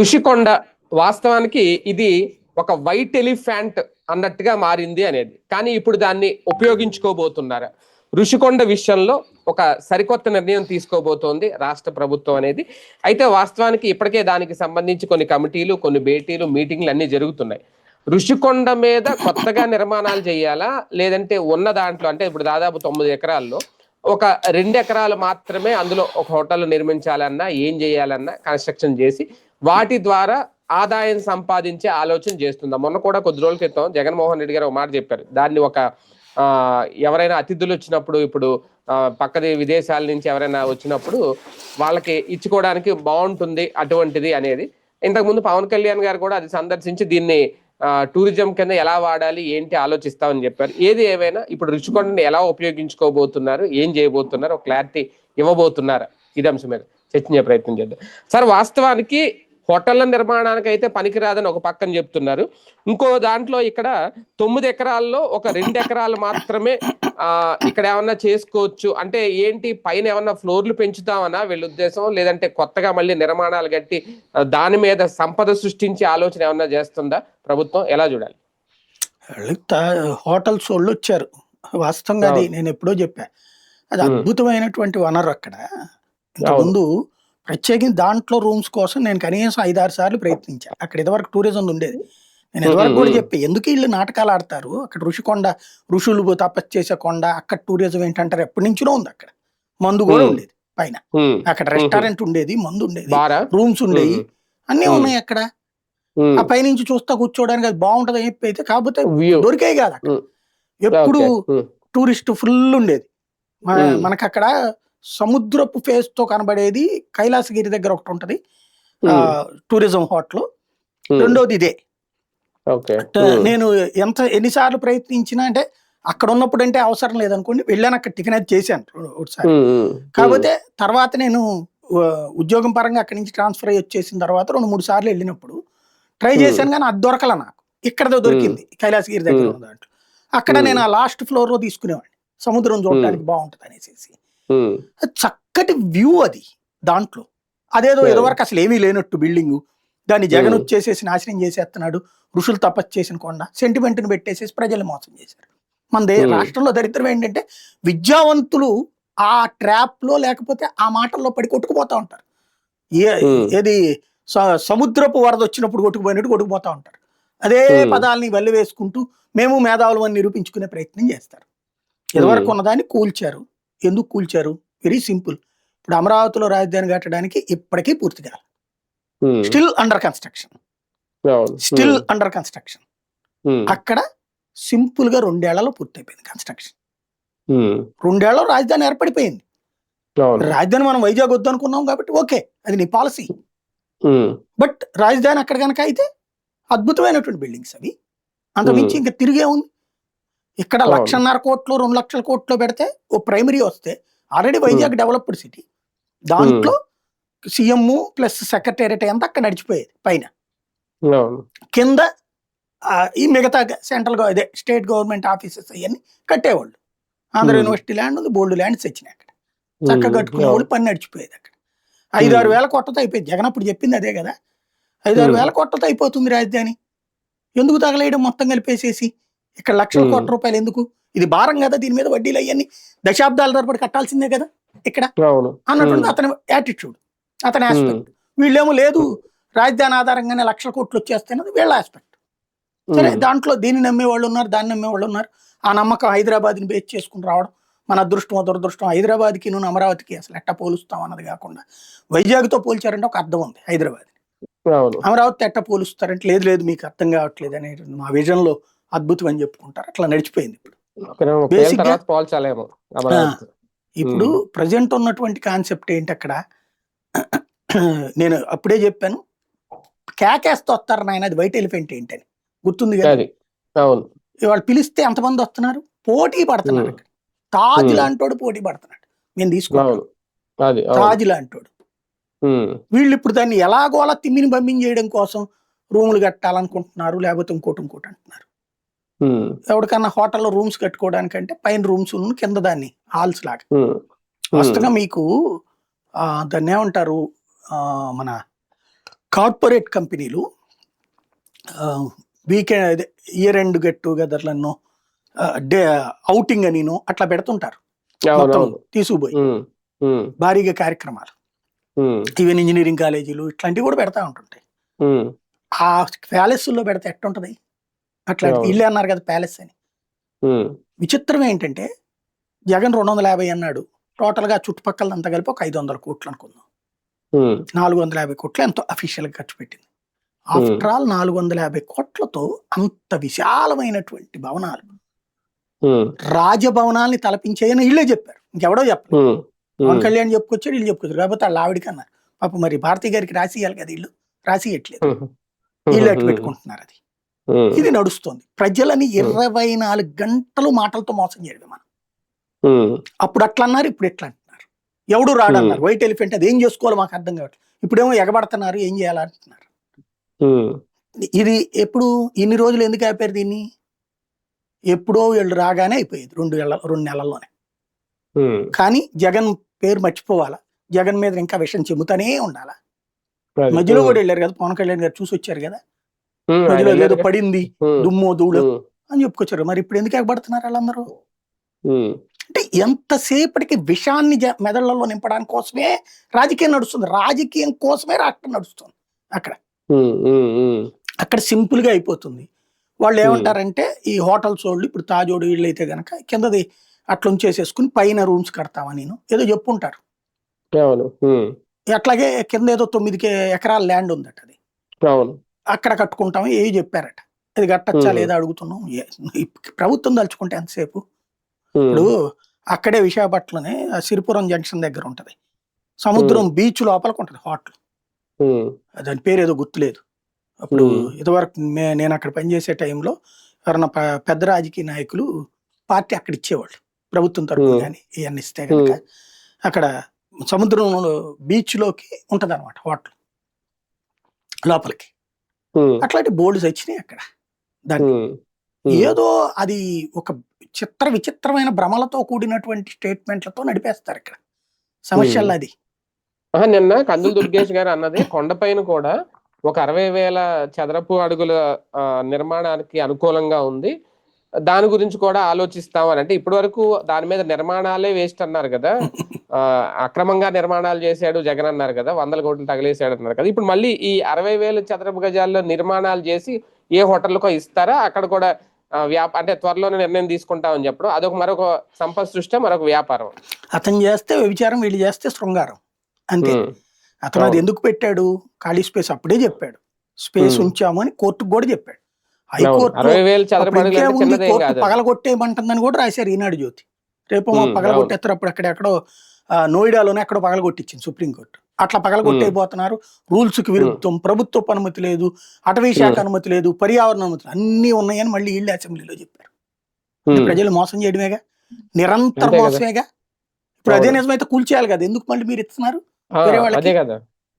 ఋషికొండ వాస్తవానికి ఇది ఒక వైట్ ఎలిఫెంట్ అన్నట్టుగా మారింది అనేది. కానీ ఇప్పుడు దాన్ని ఉపయోగించుకోబోతున్నారు. ఋషికొండ విషయంలో ఒక సరికొత్త నిర్ణయం తీసుకోబోతోంది రాష్ట్ర ప్రభుత్వం అనేది. అయితే వాస్తవానికి ఇప్పటికే దానికి సంబంధించి కొన్ని కమిటీలు కొన్ని భేటీలు మీటింగ్లు అన్ని జరుగుతున్నాయి. ఋషికొండ మీద కొత్తగా నిర్మాణాలు చేయాలా? లేదంటే ఉన్న దాంట్లో అంటే ఇప్పుడు దాదాపు తొమ్మిది ఎకరాల్లో ఒక రెండు ఎకరాలు మాత్రమే అందులో ఒక హోటల్ నిర్మించాలన్నా ఏం చేయాలన్నా కన్స్ట్రక్షన్ చేసి వాటి ద్వారా ఆదాయం సంపాదించే ఆలోచన చేస్తుందా? మొన్న కూడా కొద్ది రోజుల క్రితం జగన్మోహన్ రెడ్డి గారు ఒక మాట చెప్పారు. దాన్ని ఒక ఎవరైనా అతిథులు వచ్చినప్పుడు ఇప్పుడు పక్కది విదేశాల నుంచి ఎవరైనా వచ్చినప్పుడు వాళ్ళకి ఇచ్చుకోవడానికి బాగుంటుంది అటువంటిది అనేది. ఇంతకుముందు పవన్ కళ్యాణ్ గారు కూడా అది సందర్శించి దీన్ని టూరిజం కింద ఎలా వాడాలి ఏంటి ఆలోచిస్తామని చెప్పారు. ఏది ఏమైనా ఇప్పుడు రుచికొండని ఎలా ఉపయోగించుకోబోతున్నారు ఏం చేయబోతున్నారు ఒక క్లారిటీ ఇవ్వబోతున్నారు? ఇది అంశం మీద చర్చించే ప్రయత్నం చేద్దాం. సార్ వాస్తవానికి హోటళ్ళ నిర్మాణానికి అయితే పనికిరాదని ఒక పక్కన చెప్తున్నారు. ఇంకో దాంట్లో ఇక్కడ తొమ్మిది ఎకరాల్లో ఒక రెండు ఎకరాలు మాత్రమే ఆ ఇక్కడ ఏమన్నా చేసుకోవచ్చు. అంటే ఏంటి? పైన ఏమన్నా ఫ్లోర్లు పెంచుతామనా వీళ్ళ ఉద్దేశం? లేదంటే కొత్తగా మళ్ళీ నిర్మాణాలు కట్టి దాని మీద సంపద సృష్టించే ఆలోచన ఏమన్నా చేస్తుందా ప్రభుత్వం? ఎలా చూడాలి? హోటల్స్ వాళ్ళు వచ్చారు. వాస్తవంగా అది నేను ఎప్పుడో చెప్పా. అది. అద్భుతమైనటువంటి వనరు అక్కడ. ఇంతకుముందు ప్రత్యేకించి దాంట్లో రూమ్స్ కోసం నేను కనీసం ఐదారు సార్లు ప్రయత్నించాను అక్కడ ఇదివరకు టూరిజం ఉండేది. నేను ఇదివరకు కూడా. చెప్పి ఎందుకు వీళ్ళు నాటకాలు ఆడతారు? అక్కడ ఋషికొండ ఋషులు తపస్సు చేసే కొండ అక్కడ టూరిజం ఏంటంటారు? ఎప్పటి నుంచినో ఉంది అక్కడ. మందు కూడా. ఉండేది పైన. అక్కడ రెస్టారెంట్ ఉండేది మందు ఉండేది రూమ్స్ ఉండేవి. అన్నీ. ఉన్నాయి అక్కడ. ఆ పైనుంచి చూస్తా కూర్చోవడానికి అది బాగుంటది అని చెప్పి అయితే కాకపోతే దొరికాయి కాదు అక్కడ. ఎప్పుడు టూరిస్ట్ ఫుల్ ఉండేది. మన- Hmm. మనకు అక్కడ సముద్రపు ఫేస్తో కనబడేది కైలాసగిరి దగ్గర ఒకటి ఉంటది. టూరిజం హోటల్ రెండోది ఇదే. నేను ఎంత ఎన్నిసార్లు ప్రయత్నించినా అంటే అక్కడ ఉన్నప్పుడు అంటే అవసరం లేదనుకోండి వెళ్ళాను అక్కడ టిఫిన్ అది చేశాను ఒకసారి. కాకపోతే తర్వాత నేను ఉద్యోగం పరంగా అక్కడి నుంచి ట్రాన్స్ఫర్ అయ్యి వచ్చేసిన తర్వాత రెండు మూడు సార్లు వెళ్ళినప్పుడు ట్రై. చేశాను కానీ అది దొరకల నాకు. ఇక్కడ దొరికింది కైలాసగిరి దగ్గర. ఉన్న దాంట్లో. అక్కడ. నేను ఆ లాస్ట్ ఫ్లోర్లో తీసుకునేవాడిని. సముద్రం చూడడానికి బాగుంటుంది అనేసి చక్కటి వ్యూ అది దాంట్లో అదేదో Yeah. ఇదివరకు అసలు ఏమీ లేనట్టు బిల్డింగ్ దాన్ని జగన్. వచ్చేసేసి నాశనం చేసేస్తున్నాడు ఋషులు తపస్సు చేసిన కొండ సెంటిమెంట్ని పెట్టేసేసి ప్రజలు మోసం చేశారు మన దే. రాష్ట్రంలో దరిద్రం ఏంటంటే విద్యావంతులు ఆ ట్రాప్లో లేకపోతే ఆ మాటల్లో పడి కొట్టుకుపోతా ఉంటారు ఏ. ఏది స- సముద్రపు వరద వచ్చినప్పుడు కొట్టుకుపోయినట్టు కొట్టుకుపోతా ఉంటారు అదే. పదాలని వల్లి వేసుకుంటూ మేము మేధావులు అని నిరూపించుకునే ప్రయత్నం చేస్తారు ఇదివరకు. ఉన్నదాన్ని కూల్చారు ఎందుకు కూల్చారు? Very simple. ఇప్పుడు అమరావతిలో రాజధాని కట్టడానికి ఇప్పటికీ పూర్తి కాదు still under construction. Still under construction. అక్కడ సింపుల్గా రెండేళ్ళలో పూర్తయిపోయింది కన్స్ట్రక్షన్. రెండేళ్ళలో రాజధాని ఏర్పడిపోయింది. రాజధాని మనం వైజాగ్ వద్దనుకున్నాం కాబట్టి ఓకే అది నీ పాలసీ. బట్ రాజధాని అక్కడ కనుక అయితే అద్భుతమైనటువంటి బిల్డింగ్స్ అవి. అంత Hmm. మించి ఇంకా తిరిగే ఉంది. ఇక్కడ. లక్షన్నర కోట్లు రెండు లక్షల కోట్లు పెడితే ఓ ప్రైమరీ వస్తే ఆల్రెడీ వైజాగ్ డెవలప్డ్ సిటీ. దాంట్లో సీఎం ప్లస్ సెక్రటేరియట్ అంతా అక్కడ నడిచిపోయేది పైన. కింద ఈ మిగతా సెంట్రల్ అదే స్టేట్ గవర్నమెంట్ ఆఫీసెస్ అవన్నీ కట్టేవాళ్ళు. ఆంధ్ర. యూనివర్సిటీ ల్యాండ్ ఉంది బోల్డ్ ల్యాండ్స్ వచ్చినాయి అక్కడ. చక్కగా ఉమ్, కట్టుకునే వాళ్ళు పని నడిచిపోయేది అక్కడ. ఐదు. ఆరు వేల కోట్లతో అయిపోయింది. జగన్ అప్పుడు చెప్పింది అదే కదా. ఐదు ఆరు. వేల కోట్లతో అయిపోతుంది రాజధాని. ఎందుకు తగలేయడం మొత్తం కలిపేసేసి? ఇక్కడ లక్షల. కోట్ల రూపాయలు ఎందుకు? ఇది భారం కదా దీని మీద వడ్డీలు అవన్నీ దశాబ్దాల తరబడి కట్టాల్సిందే కదా ఇక్కడ? అన్నటువంటి అతని యాటిట్యూడ్ అతని ఆస్పెక్ట్ వీళ్ళేమో లేదు రాజధాని ఆధారంగానే లక్షల కోట్లు వచ్చేస్తాయన్నది వీళ్ళ ఆస్పెక్ట్ సరే దాంట్లో దీన్ని నమ్మే వాళ్ళు ఉన్నారు దాన్ని నమ్మే వాళ్ళు ఉన్నారు. ఆ నమ్మకం హైదరాబాద్ని బేస్ చేసుకుని రావడం మన అదృష్టం దురదృష్టం హైదరాబాద్కి నువ్వు అమరావతికి అసలు ఎట్ట పోలుస్తాం అన్నది కాకుండా వైజాగ్తో పోల్చారంటే ఒక అర్థం ఉంది హైదరాబాద్ అమరావతి ఎట్ట పోలుస్తారంటే లేదు లేదు మీకు అర్థం కావట్లేదు అనేది మా విజన్లో అద్భుతం అని చెప్పుకుంటారు. అట్లా నడిచిపోయింది ఇప్పుడు. పోల్చాలేమో ఇప్పుడు ప్రజెంట్ ఉన్నటువంటి కాన్సెప్ట్ ఏంటి అక్కడ? నేను అప్పుడే చెప్పాను. కేకేస్తే వస్తారు నాయన అది వైట్ ఎలిఫెంట్ ఏంటని. గుర్తుంది కదా? అవును. వాళ్ళు పిలిస్తే ఎంతమంది వస్తున్నారు? పోటీ పడుతున్నారు. అక్కడ. తాజ్. లాంటోడు పోటీ పడుతున్నాడు. మేము తీసుకున్నాం అవును. అది అవును. తాజ్ లాంటోడు. వీళ్ళు ఇప్పుడు దాన్ని ఎలాగో అలా తిమ్మిని పంపిణీ చేయడం కోసం రూములు కట్టాలనుకుంటున్నారు లేకపోతే ఇంకోటి ఇంకోటి అంటున్నారు. ఎవరికన్నా హోటల్లో రూమ్స్ కట్టుకోవడానికంటే పైన రూమ్స్ కింద దాన్ని హాల్స్ లాగా. వస్తుగా మీకు దాన్ని ఏమంటారు మన కార్పొరేట్ కంపెనీలు వీకెండ్ అదే ఇయర్ ఎండ్ గెట్ టుగెదర్లను డే అవుటింగ్ అనిను అట్లా పెడుతుంటారు. తీసుకుపోయి. భారీగా కార్యక్రమాలు. ఈవెన్ ఇంజనీరింగ్ కాలేజీలు ఇట్లాంటివి కూడా పెడతా ఉంటుంటాయి. ఆ ప్యాలెస్లో పెడితే ఎట్టుంటది? అట్లా. ఇల్లే అన్నారు కదా ప్యాలెస్ అని. విచిత్రం ఏంటంటే జగన్ రెండు వందల యాభై అన్నాడు. టోటల్గా చుట్టుపక్కలంతా కలిపి ఒక ఐదు వందల కోట్లు అనుకుందాం. నాలుగు వందల యాభై కోట్లు ఎంతో అఫీషియల్ ఖర్చు పెట్టింది. ఆఫ్టర్ ఆల్ నాలుగు వందల యాభై కోట్లతో అంత విశాలమైనటువంటి భవనాలు. రాజభవనాల్ని తలపించేయని ఇల్లే చెప్పారు. ఇంకెవడో ఉమ్, పవన్ కళ్యాణ్ చెప్పుకొచ్చాడు వీళ్ళు చెప్పుకొచ్చారు. కాకపోతే వాళ్ళ ఆవిడికి అన్నారు పాప మరి భారతీ గారికి రాసి ఇవ్వాలి కదా ఇల్లు. రాసి ఇవ్వట్లేదు వీళ్ళు అట్టు పెట్టుకుంటున్నారు అది. ఇది నడుస్తుంది. ప్రజలని ఇరవై నాలుగు గంటలు మాటలతో మోసం చేయడం మనం. అప్పుడు అట్లా అన్నారు ఇప్పుడు ఎట్లా అంటున్నారు? ఎవడు రాడన్నారు? వైట్ ఎలిఫెంట్ అది ఏం చేసుకోవాలో మాకు అర్థం కావట్లేదు. ఇప్పుడేమో ఎగబడుతున్నారు ఏం చేయాలంటున్నారు ఇది ఎప్పుడు ఇన్ని రోజులు ఎందుకు ఆపారు దీన్ని? ఎప్పుడో వీళ్ళు రాగానే అయిపోయేది రెండు నెలల రెండు నెలల్లోనే. కానీ జగన్ పేరు మర్చిపోవాలా? జగన్ మీద ఇంకా విషయం చెబుతానే ఉండాలా? మధ్యలో కూడా వెళ్ళారు కదా పవన్ కళ్యాణ్ గారు చూసి వచ్చారు కదా? మధ్యలో ఏదో. పడింది దుమ్మో ధూళో ఉమ్, అని చెప్పుకొచ్చారు. మరి ఇప్పుడు ఎందుకు ఎగబడుతున్నారు వాళ్ళందరూ? అంటే ఎంతసేపటికి విషాన్ని మెదళ్ళలో నింపడానికి కోసమే రాజకీయం నడుస్తుంది. రాజకీయం కోసమే రాష్ట్రం నడుస్తుంది అక్కడ. అక్కడ సింపుల్గా అయిపోతుంది. వాళ్ళు ఏమంటారంటే ఈ హోటల్స్ వాళ్ళు ఇప్పుడు తాజోడు వీళ్ళు అయితే గనక కిందది అట్లా ఉంచేసేసుకుని పైన రూమ్స్ కడతామని నేను? ఏదో చెప్పుంటారు. అట్లాగే కింద ఏదో తొమ్మిది ఎకరాల ల్యాండ్ ఉందట అది. అక్కడ కట్టుకుంటాం ఏవి చెప్పారట. ఇది కట్టచ్చా. లేదా అడుగుతున్నాం. ప్రభుత్వం తలుచుకుంటే ఎంతసేపు? ఇప్పుడు అక్కడే విశాఖపట్నంలోనే సిరిపురం జంక్షన్ దగ్గర ఉంటది. సముద్రం బీచ్ లోపలికి ఉంటది హోటల్ దాని పేరు ఏదో గుర్తులేదు. అప్పుడు. ఇదివరకు నేను అక్కడ పనిచేసే టైంలో ఎవరన్నా పెద్ద రాజకీయ నాయకులు పార్టీ అక్కడ ఇచ్చేవాళ్ళు. ప్రభుత్వం Hmm. కానీ ఇవన్నీ ఇస్తే కనుక అక్కడ సముద్రం బీచ్లోకి ఉంటది అనమాట హోటల్. లోపలికి. అట్లాంటి బోర్డుస్ వచ్చినాయి అక్కడ దాన్ని ఏదో అది ఒక చిత్ర విచిత్రమైన భ్రమలతో కూడినటువంటి స్టేట్మెంట్లతో నడిపేస్తారు ఇక్కడ. సమస్యలు అది. నిన్న కందులు దుర్గేష్ గారు అన్నది కొండపైన కూడా ఒక అరవై వేల చదరపు అడుగుల నిర్మాణానికి అనుకూలంగా ఉంది. దాని గురించి కూడా ఆలోచిస్తామని అంటే ఇప్పటి వరకు దాని మీద నిర్మాణాలే వేస్ట్ అన్నారు కదా. అక్రమంగా నిర్మాణాలు చేశాడు జగన్ అన్నారు కదా. వందల కోట్లు తగిలేశాడు అన్నారు కదా. ఇప్పుడు మళ్ళీ ఈ అరవై వేల చదరపు గజాల్లో నిర్మాణాలు చేసి ఏ హోటల్కో ఇస్తారా? అక్కడ కూడా వ్యాప అంటే త్వరలోనే నిర్ణయం తీసుకుంటామని చెప్పడం. అదొక మరొక సంపద సృష్టి మరొక వ్యాపారం. అతను చేస్తే వ్యభిచారం వీళ్ళు చేస్తే శృంగారం. అంతే. అతను అది. ఎందుకు పెట్టాడు? ఖాళీ స్పేస్ అప్పుడే చెప్పాడు. స్పేస్. ఉంచాము అని కోర్టుకు కూడా చెప్పాడు. హైకోర్టు పగలగొట్టేయమంటుందని కూడా రాశారు ఈనాడు జ్యోతి. రేపు పగలగొట్టేస్తారు అప్పుడు అక్కడెక్కడో ఆ, నోయిడాలోనే ఎక్కడో పగలగొట్టించింది సుప్రీంకోర్టు. అట్లా పగలగొట్టేయబోతున్నారు. రూల్స్కి విరుద్ధం ప్రభుత్వపు అనుమతి లేదు అటవీ శాఖ. అనుమతి లేదు పర్యావరణ అనుమతి. అన్ని ఉన్నాయని మళ్ళీ వీళ్ళు అసెంబ్లీలో చెప్పారు. ప్రజలు మోసం చేయడమేగా? నిరంతర. మోసమేగా? ఇప్పుడు అదే. నిజమైతే కూల్చేయాలి కదా ఎందుకు మళ్ళీ మీరు ఇస్తున్నారు వేరే వాళ్ళకి?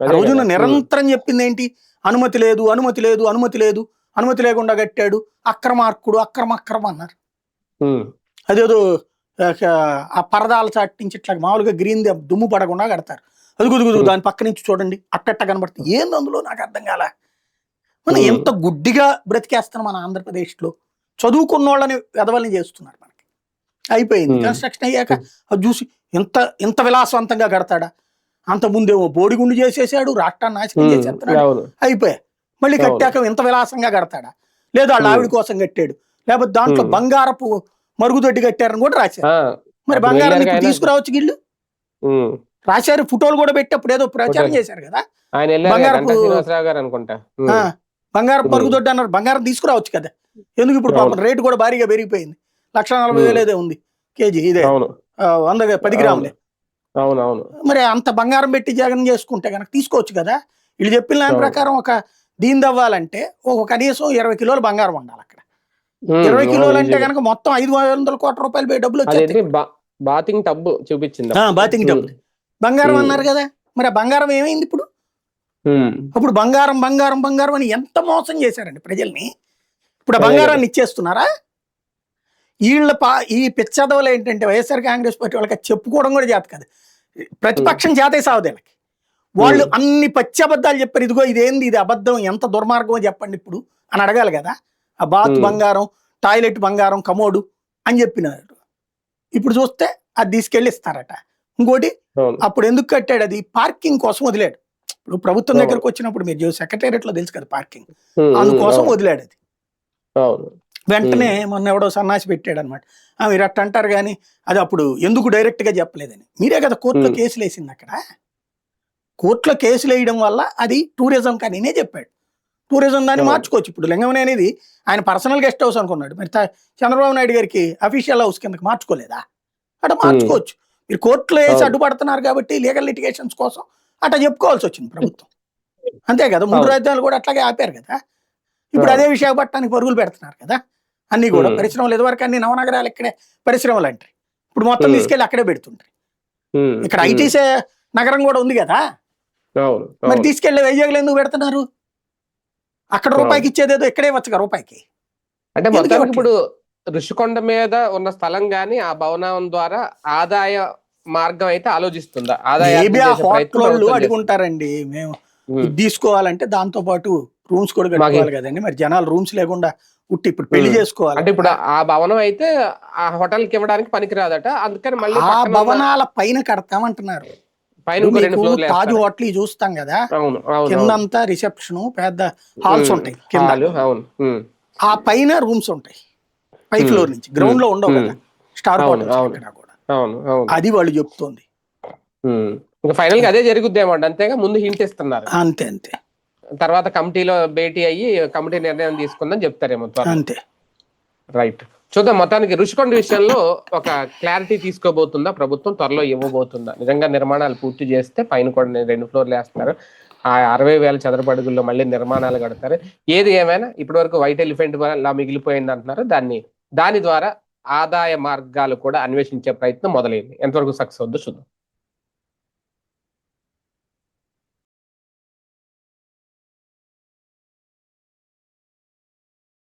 రోజున. నిరంతరం చెప్పింది ఏంటి అనుమతి లేదు అనుమతి లేదు అనుమతి లేదు. అనుమతి లేకుండా కట్టాడు. అక్రమార్కుడు అక్రమ అక్రమ అన్నారు అదేదో ఆ, పరదాల చాటి నుంచి ఇట్లా మామూలుగా గ్రీన్ దుమ్ము పడకుండా కడతారు. అది Hmm. దాని పక్క నుంచి చూడండి. అట్టట్ట కనబడుతుంది. ఏంది అందులో? నాకు అర్థం కాల. మనం. ఎంత గుడ్డిగా బ్రతికేస్తున్నాం మన ఆంధ్రప్రదేశ్లో. చదువుకున్న వాళ్ళని వెదవల్ని చేస్తున్నారు మనకి. అయిపోయింది. కన్స్ట్రక్షన్ అయ్యాక అది చూసి ఎంత ఎంత విలాసవంతంగా కడతాడా? అంత ముందేమో బోడిగుండు చేసేసాడు రాష్ట్రాన్ని నాశనం చేసేస్తున్నాడు. అయిపోయా. మళ్ళీ. కట్టాక ఇంత విలాసంగా కడతాడా లేదా వాళ్ళ. ఆవిడ కోసం కట్టాడు లేకపోతే దాంట్లో. బంగారపు మరుగుదొడ్డి కట్టారని కూడా రాశారు మరి బంగారం. తీసుకురావచ్చు గిళ్ళు రాశారు ఫోటోలు కూడా పెట్టి అప్పుడు ఏదో ప్రచారం. చేశారు కదా బంగారపు- అనుకుంటా బంగారం. మరుగుదొడ్డి అన్నారు బంగారం తీసుకురావచ్చు కదా ఎందుకు ఇప్పుడు పాపం. రేటు కూడా భారీగా పెరిగిపోయింది లక్ష నలభై. వేలు ఏదో ఉంది కేజీ ఇదే వంద పది గ్రాములే అవును అవును మరి అంత బంగారం పెట్టి జగన్ చేసుకుంటే కనుక తీసుకోవచ్చు కదా వీళ్ళు చెప్పిన దాని. ప్రకారం ఒక దీని అవ్వాలంటే ఒక కనీసం ఇరవై కిలోలు బంగారం ఉండాలి అక్కడ. ఇరవై కిలోలు అంటే. కనుక మొత్తం ఐదు వందల కోట్ల రూపాయలు పోయి డబ్బులు బాతింగ్ టబ్ చూపించింది? Bathing tub. బంగారం. అన్నారు కదా? మరి ఆ బంగారం ఏమైంది ఇప్పుడు? అప్పుడు బంగారం బంగారం బంగారం అని ఎంత మోసం చేశారండి ప్రజల్ని? ఇప్పుడు ఆ బంగారాన్ని ఇచ్చేస్తున్నారా? వీళ్ళ పా ఈ పిచ్చదవలు ఏంటంటే వైఎస్ఆర్ కాంగ్రెస్ పార్టీ వాళ్ళకి చెప్పుకోవడం కూడా చేత కాదు. ప్రతిపక్షం చేతే సావదు వీళ్ళకి వాళ్ళు అన్ని పచ్చి అబద్ధాలు చెప్పారు. ఇదిగో ఇదేంది? ఇది అబద్ధం. ఎంత దుర్మార్గమో చెప్పండి ఇప్పుడు అని అడగాలి కదా. ఆ బాత్. బంగారం టాయిలెట్ బంగారం కమోడు అని చెప్పినారు. ఇప్పుడు చూస్తే అది తీసుకెళ్ళి ఇస్తారట. ఇంకోటి అప్పుడు ఎందుకు కట్టాడు? అది పార్కింగ్ కోసం వదిలాడు. ఇప్పుడు ప్రభుత్వం. దగ్గరకు వచ్చినప్పుడు మీరు సెక్రటేరియట్లో తెలుసు కదా పార్కింగ్. అందుకోసం వదిలాడు అది. వెంటనే మొన్న ఎవడో సన్నాసి పెట్టాడు అనమాట మీరు అట్ట అంటారు కానీ అది అప్పుడు ఎందుకు డైరెక్ట్గా చెప్పలేదని? మీరే కదా కోర్టులో. కేసులు వేసింది అక్కడ. కోర్టులో కేసులు వేయడం వల్ల అది టూరిజం కానీ నేనే చెప్పాడు. టూరిజం దాన్ని. మార్చుకోవచ్చు. ఇప్పుడు లింగమని అనేది ఆయన పర్సనల్ గెస్ట్ హౌస్ అనుకున్నాడు. మరి చంద్రబాబు నాయుడు గారికి అఫీషియల్ హౌస్ కిందకి మార్చుకోలేదా? అట మార్చుకోవచ్చు. మీరు కోర్టులో వేసి. అడ్డుపడుతున్నారు కాబట్టి లీగల్ లిటిగేషన్స్ కోసం అట్లా చెప్పుకోవాల్సి వచ్చింది ప్రభుత్వం. అంతే కదా? మూడు. రాజ్యాలు కూడా అట్లాగే ఆపారు కదా? ఇప్పుడు. అదే విశాఖపట్నానికి పరుగులు పెడుతున్నారు కదా? అన్ని కూడా. పరిశ్రమలు ఇదివరకు అన్ని నవనగరాలు ఇక్కడే పరిశ్రమలు అంటారు. ఇప్పుడు మొత్తం. తీసుకెళ్ళి అక్కడే పెడుతుంటారు. ఇక్కడ ఉమ్, ఐటీ నగరం కూడా ఉంది కదా? మరి. తీసుకెళ్ళి వైజాగ్లో ఎందుకు పెడుతున్నారు? అక్కడ. రూపాయికి ఇచ్చేదేదో ఇక్కడే వచ్చగా రూపాయికి. అంటే? ఇప్పుడు ఋషికొండ మీద ఉన్న స్థలం గాని ఆ భవనం ద్వారా ఆదాయ మార్గం అయితే ఆలోచిస్తుందా? ఆదాయ హోటల్ అడుగుంటారండి. మేము తీసుకోవాలంటే దాంతో పాటు రూమ్స్ కూడా కట్టుకోవాలి కదండి. మరి జనాలు రూమ్స్ లేకుండా ఉట్టి ఇప్పుడు పెళ్ళి. చేసుకోవాలి అంటే ఇప్పుడు ఆ భవనం అయితే ఆ హోటల్కి ఇవ్వడానికి పనికిరాదట. అందుకని మళ్ళీ ఆ భవనాల పైన కడతామంటున్నారు. పైన తాజ్. హోటల్ చూస్తాం కదా? కిందంతా రిసెప్షన్ పెద్ద హాల్స్ ఉంటాయి కింద. ఆ పైన రూమ్స్ ఉంటాయి. పై ఫ్లోర్ నుంచి. గ్రౌండ్లో ఉండవు కదా? స్టార్ అవును అది వాళ్ళు చెప్తోంది. ఇంకా ఫైనల్గా అదే జరుగుద్దేమో అంతేగా ముందు హింట్ ఇస్తున్నారు. అంతే అంతే. తర్వాత కమిటీలో భేటీ అయ్యి కమిటీ నిర్ణయం తీసుకుందని చెప్తారేమో. అంతే. రైట్. చూద్దాం మొత్తానికి రుషికొండ విషయంలో ఒక క్లారిటీ తీసుకోబోతుందా? ప్రభుత్వం త్వరలో ఇవ్వబోతుందా? నిజంగా నిర్మాణాలు పూర్తి చేస్తే పైన కూడా రెండు ఫ్లోర్లు వేస్తారు ఆ అరవై వేల చదరపడుగుల్లో మళ్ళీ నిర్మాణాలు కడతారు. ఏది ఏమైనా ఇప్పటి వరకు వైట్ ఎలిఫెంట్ లా మిగిలిపోయింది అంటున్నారు. దాన్ని దాని ద్వారా ఆదాయ మార్గాలు కూడా అన్వేషించే ప్రయత్నం మొదలైంది. ఎంతవరకు సక్సెస్ అవుద్దో చూద్దాం.